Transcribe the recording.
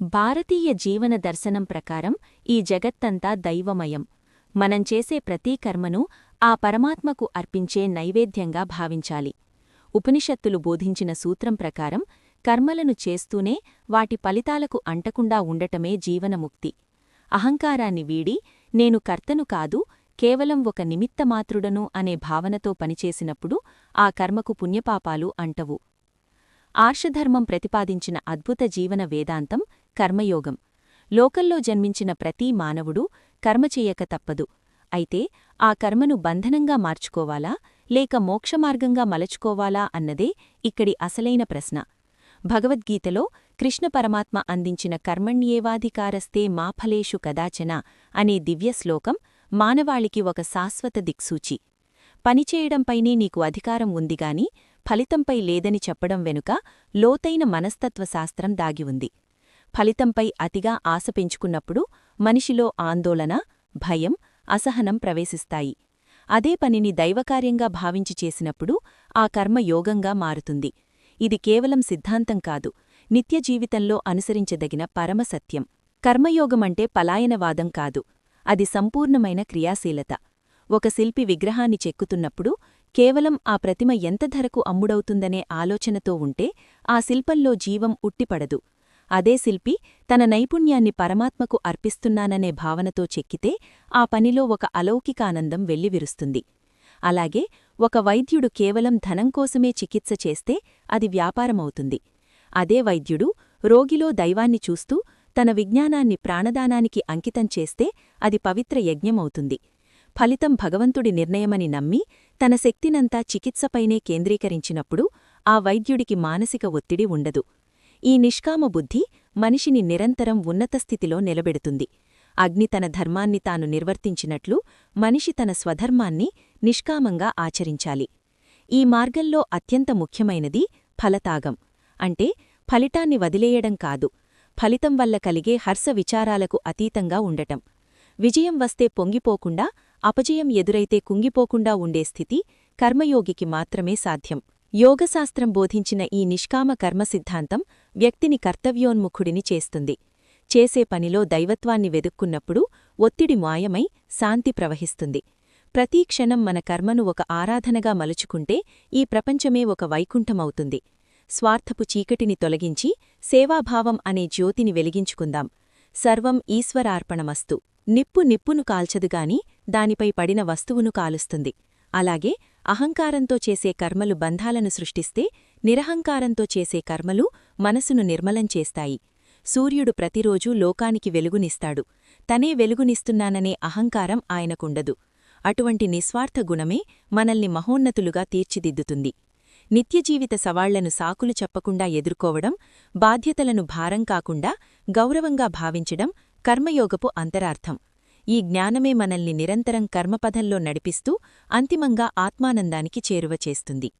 భారతీయ జీవన దర్శనం ప్రకారం ఈ జగత్తంతా దైవమయం. మనం చేసే ప్రతీ కర్మను ఆ పరమాత్మకు అర్పించే నైవేద్యంగా భావించాలి. ఉపనిషత్తులు బోధించిన సూత్రం ప్రకారం కర్మలను చేస్తూనే వాటి ఫలితాలకు అంటకుండా ఉండటమే జీవనముక్తి. అహంకారాన్ని వీడి నేను కర్తను కాదు కేవలం ఒక నిమిత్తమాత్రుడను అనే భావనతో పనిచేసినప్పుడు ఆ కర్మకు పుణ్యపాపాలు అంటవు. ఆర్షధర్మం ప్రతిపాదించిన అద్భుత జీవన వేదాంతం కర్మయోగం. లోకల్లో జన్మించిన ప్రతీ మానవుడు కర్మ తప్పదు. అయితే ఆ కర్మను బంధనంగా మార్చుకోవాలా లేక మోక్షమార్గంగా మలచుకోవాలా అన్నదే ఇక్కడి అసలైన ప్రశ్న. భగవద్గీతలో కృష్ణ పరమాత్మ అందించిన కర్మణ్యేవాధికారస్తే మా ఫలేషు కదాచన అనే దివ్య శ్లోకం మానవాళికి ఒక శాశ్వత దిక్సూచి. పనిచేయడంపైనే నీకు అధికారం ఉందిగాని ఫలితంపై లేదని చెప్పడం వెనుక లోతైన మనస్తత్వశాస్త్రం దాగి ఉంది. ఫలితంపై అతిగా ఆశ పెంచుకున్నప్పుడు మనిషిలో ఆందోళన భయం అసహనం ప్రవేశిస్తాయి. అదే పనిని దైవకార్యంగా భావించి చేసినప్పుడు ఆ కర్మ యోగంగా మారుతుంది. ఇది కేవలం సిద్ధాంతం కాదు నిత్య జీవితంలో అనుసరించదగిన పరమసత్యం కర్మయోగమంటే పలాయనవాదం కాదు అది సంపూర్ణమైన క్రియాశీలత. ఒక శిల్పి విగ్రహాన్ని చెక్కుతున్నప్పుడు కేవలం ఆ ప్రతిమ ఎంత ధరకు అమ్ముడవుతుందనే ఆలోచనతో ఉంటే ఆ శిల్పంలో జీవం ఉట్టిపడదు. అదే శిల్పి తన నైపుణ్యాన్ని పరమాత్మకు అర్పిస్తున్నాననే భావనతో చెక్కితే ఆ పనిలో ఒక అలౌకికానందం వెల్లివిరుస్తుంది. అలాగే ఒక వైద్యుడు కేవలం ధనం కోసమే చికిత్స చేస్తే అది వ్యాపారమవుతుంది. అదే వైద్యుడు రోగిలో దైవాన్ని చూస్తూ తన విజ్ఞానాన్ని ప్రాణదానానికి అంకితం చేస్తే అది పవిత్ర యజ్ఞమవుతుంది. ఫలితం భగవంతుడి నిర్ణయమని నమ్మి తన శక్తినంతా చికిత్సపైనే కేంద్రీకరించినప్పుడు ఆ వైద్యుడికి మానసిక ఒత్తిడి ఉండదు. ఈ నిష్కామ బుద్ధి మనిషిని నిరంతరం ఉన్నతస్థితిలో నిలబెడుతుంది. అగ్ని తన ధర్మాన్ని తాను నిర్వర్తించినట్లు మనిషి తన స్వధర్మాన్ని నిష్కామంగా ఆచరించాలి. ఈ మార్గంలో అత్యంత ముఖ్యమైనది ఫలతాగం. అంటే ఫలితాన్ని వదిలేయడం కాదు ఫలితం వల్ల కలిగే హర్ష విచారాలకు అతీతంగా ఉండటం. విజయం వస్తే పొంగిపోకుండా అపజయం ఎదురైతే కుంగిపోకుండా ఉండే స్థితి కర్మయోగికి మాత్రమే సాధ్యం. యోగశాస్త్రం బోధించిన ఈ నిష్కామ కర్మ సిద్ధాంతం వ్యక్తిని కర్తవ్యోన్ముఖుడిని చేస్తుంది. చేసే పనిలో దైవత్వాన్ని వెదుక్కున్నప్పుడు ఒత్తిడి మాయమై శాంతి ప్రవహిస్తుంది. ప్రతి క్షణం మన కర్మను ఒక ఆరాధనగా మలుచుకుంటే ఈ ప్రపంచమే ఒక వైకుంఠమవుతుంది. స్వార్థపు చీకటిని తొలగించి సేవాభావం అనే జ్యోతిని వెలిగించుకుందాం. సర్వం ఈశ్వరార్పణమస్తు. నిప్పు నిప్పును కాల్చదుగాని దానిపై పడిన వస్తువును కాలుస్తుంది. అలాగే అహంకారంతో చేసే కర్మలు బంధాలను సృష్టిస్తే నిరహంకారంతో చేసే కర్మలు మనసును నిర్మలం చేస్తాయి. సూర్యుడు ప్రతిరోజూ లోకానికి వెలుగునిస్తాడు. తనే వెలుగునిస్తున్నాననే అహంకారం ఆయనకుండదు. అటువంటి నిస్వార్థ గుణమే మనల్ని మహోన్నతులుగా తీర్చిదిద్దుతుంది. నిత్యజీవిత సవాళ్ళను సాకులు చెప్పకుండా ఎదుర్కోవడం బాధ్యతలను భారం కాకుండా గౌరవంగా భావించడం కర్మయోగపు అంతరార్థం. ఈ జ్ఞానమే మనల్ని నిరంతరం కర్మపథంలో నడిపిస్తూ అంతిమంగా ఆత్మానందానికి చేరువచేస్తుంది